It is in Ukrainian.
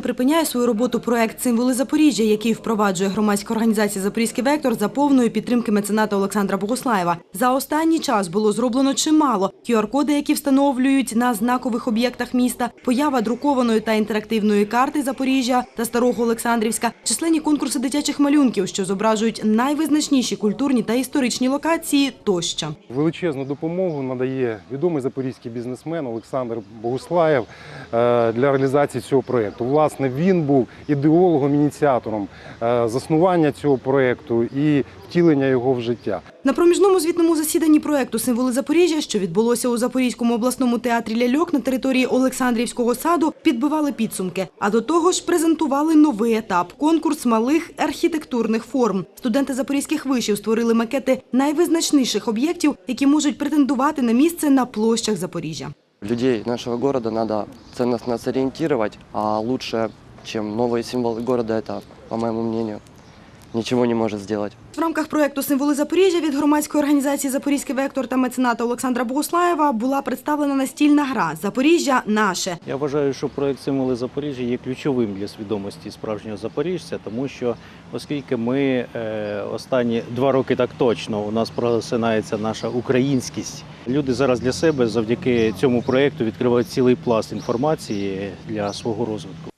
не припиняє свою роботу проект Символи Запоріжжя, який впроваджує громадська організація Запорізький вектор за повної підтримки мецената Олександра Богуслаєва. За останній час було зроблено чимало. QR-коди, які встановлюють на знакових об'єктах міста, поява друкованої та інтерактивної карти Запоріжжя та Старого Олександрівська, численні конкурси дитячих малюнків, що зображують найвизначніші культурні та історичні локації тощо. Величезну допомогу надає відомий запорізький бізнесмен Олександр Богуслаєв е, для реалізації цього проєкту. Власне, він був ідеологом, ініціатором е, заснування цього проєкту і втілення його в життя. На проміжному звітному засіданні проекту Символи Запоріжжя, що відбулося у Запорізькому обласному театрі ляльок на території Олександрівського саду, підбивали підсумки. А до того ж презентували новий етап конкурс малих архітектурних форм. Студенти запорізьких вишів створили макети найвизначніших об'єктів, які можуть претендувати на місце на площах Запоріжжя. Людей нашего города надо ценностно сориентировать, а лучше, чем новые символы города, это, по моему мнению, ничего не может сделать. В рамках проекту Символи Запоріжжя від громадської організації Запорізький вектор та мецената Олександра Богуслаєва була представлена настільна гра Запоріжжя наше. Я вважаю, що проект Символи Запоріжжя є ключовим для свідомості справжнього запоріжця, тому що оскільки ми е, останні два роки так точно у нас просинається наша українськість, люди зараз для себе завдяки цьому проекту відкривають цілий пласт інформації для свого розвитку.